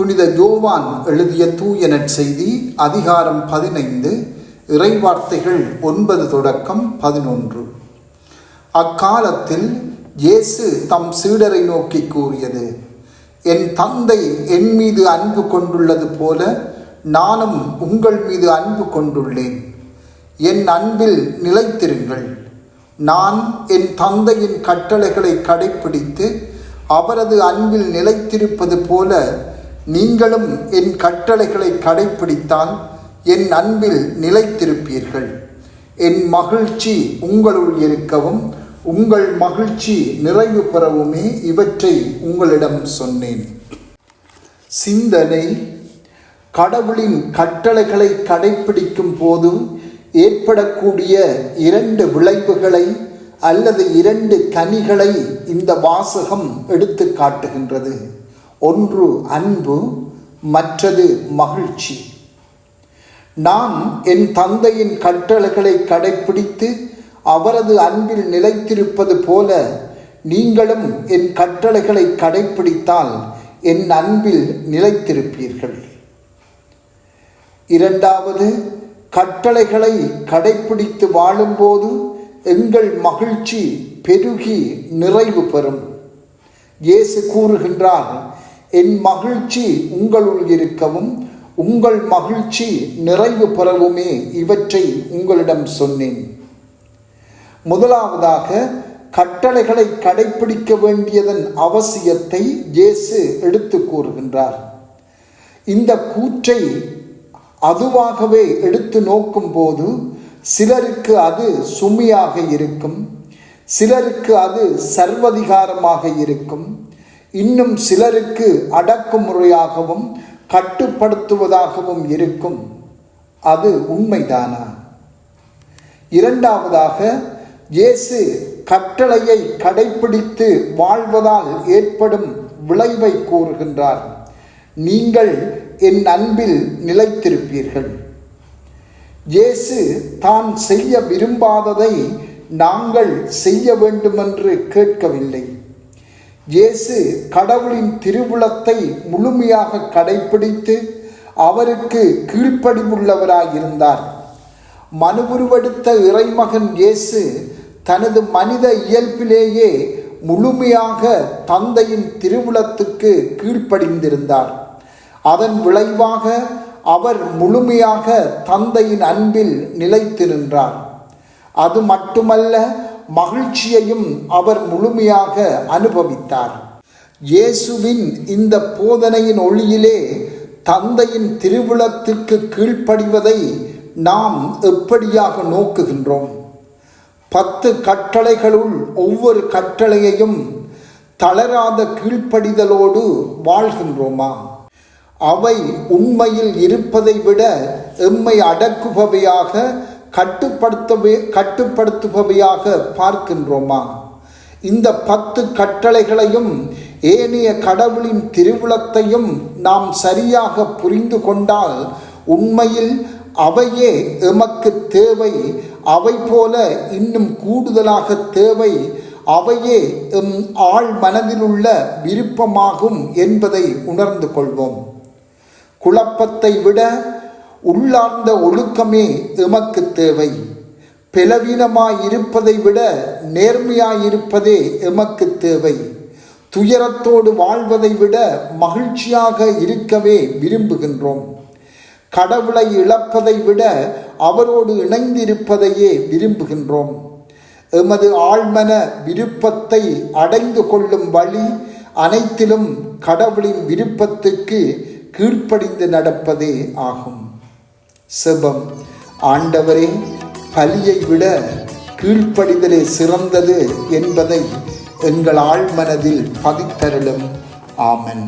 புனித யோவான் எழுதிய தூய நற்செய்தி அதிகாரம் பதினைந்து இறைவார்த்தைகள் ஒன்பது தொடக்கம் பதினொன்று. அக்காலத்தில் இயேசு தம் சீடரை நோக்கி கூறியது என் தந்தை என் மீது அன்பு கொண்டுள்ளது போல நானும் உங்கள் மீது அன்பு கொண்டுள்ளேன். என் அன்பில் நிலைத்திருங்கள். நான் என் தந்தையின் கட்டளைகளை கடைப்பிடித்து அவரது அன்பில் நிலைத்திருப்பது போல நீங்களும் என் கட்டளைகளை கடைப்பிடித்தால் என் அன்பில் நிலைத்திருப்பீர்கள். என் மகிழ்ச்சி உங்களுள் இருக்கவும் உங்கள் மகிழ்ச்சி நிறைவு பெறவுமே இவற்றை உங்களிடம் சொன்னேன். சிந்தனை கடவுளின் கட்டளைகளை கடைப்பிடிக்கும் போது ஏற்படக்கூடிய இரண்டு விளைவுகளை அல்லது இரண்டு கனிகளை இந்த வாசகம் எடுத்து காட்டுகின்றது. ஒன்று அன்பு மற்றது மகிழ்ச்சி. நான் என் தந்தையின் கட்டளைகளை கடைப்பிடித்து அவரது அன்பில் நிலைத்திருப்பது போல நீங்களும் என் கட்டளைகளை கடைப்பிடித்தால் என் அன்பில் நிலைத்திருப்பீர்கள். இரண்டாவது கட்டளைகளை கடைப்பிடித்து வாழும்போது எங்கள் மகிழ்ச்சி பெருகி நிறைவு பெறும். இயேசு கூறுகின்றார் என் மகிழ்ச்சி உங்களுள் இருக்கவும் உங்கள் மகிழ்ச்சி நிறைவு பெறவுமே இவற்றை உங்களிடம் சொன்னேன். முதலாவதாக கட்டளைகளை கடைப்பிடிக்க வேண்டியதன் அவசியத்தை இயேசு எடுத்து கூறுகின்றார். இந்த கூற்றை அதுவாகவே எடுத்து நோக்கும் போது சிலருக்கு அது சுமையாக இருக்கும் சிலருக்கு அது சர்வதிகாரமாக இருக்கும் இன்னும் சிலருக்கு அடக்குமுறையாகவும் கட்டுப்படுத்துவதாகவும் இருக்கும். அது உண்மைதானா? இரண்டாவதாக இயேசு கட்டளையை கடைப்பிடித்து வாழ்வதால் ஏற்படும் விளைவை கூறுகின்றார். நீங்கள் என் அன்பில் நிலைத்திருப்பீர்கள். இயேசு தான் செய்ய விரும்பாததை நாங்கள் செய்ய வேண்டுமென்று கேட்கவில்லை. இயேசு கடவுளின் திருவுளத்தை முழுமையாக கடைப்பிடித்து அவருக்கு கீழ்ப்படிவுள்ளவராயிருந்தார். மனுவுருவெடுத்த இறைமகன் இயேசு தனது மனித இயல்பிலேயே முழுமையாக தந்தையின் திருவுளத்துக்கு கீழ்ப்படிந்திருந்தார். அதன் விளைவாக அவர் முழுமையாக தந்தையின் அன்பில் நிலைத்திருந்தார். அது மட்டுமல்ல மகிழ்ச்சியையும் அவர் முழுமையாக அனுபவித்தார். இயேசுவின் இந்த போதனையின் ஒளியிலே தந்தையின் திருவிழத்திற்கு கீழ்ப்படிவதை நாம் எப்படியாக நோக்குகின்றோம்? பத்து கட்டளைகளுள் ஒவ்வொரு கட்டளையையும் தளராத கீழ்ப்படிதலோடு வாழ்கின்றோமா? அவை உண்மையில் இருப்பதை விட எம்மை அடக்குபவையாக கட்டுப்படுத்தவே கட்டுப்படுத்துபவையாக பார்க்கின்றோமா? இந்த பத்து கட்டளைகளையும் ஏனைய கடவுளின் திருவுளத்தையும் நாம் சரியாக புரிந்து கொண்டால் உண்மையில் அவையே எமக்கு தேவை அவை போல இன்னும் கூடுதலாக தேவை அவையே எம் ஆழ் மனதிலுள்ள விருப்பமாகும் என்பதை உணர்ந்து கொள்வோம். குழப்பத்தை விட உள்ளார்ந்த ஒழுக்கமே எமக்கு தேவை. இருப்பதை விட நேர்மையாயிருப்பதே எமக்கு தேவை. துயரத்தோடு வாழ்வதை விட மகிழ்ச்சியாக இருக்கவே விரும்புகின்றோம். கடவுளை இழப்பதை விட அவரோடு இணைந்திருப்பதையே விரும்புகின்றோம். எமது ஆழ்மன விருப்பத்தை அடைந்து கொள்ளும் வழி அனைத்திலும் கடவுளின் விருப்பத்துக்கு கீழ்ப்படிந்து நடப்பதே ஆகும். செபம். ஆண்டவரே பலியை விட கீழ்ப்படிதலே சிறந்தது என்பதை எங்கள் ஆழ்மனதில் பதித்தருளும். ஆமன்.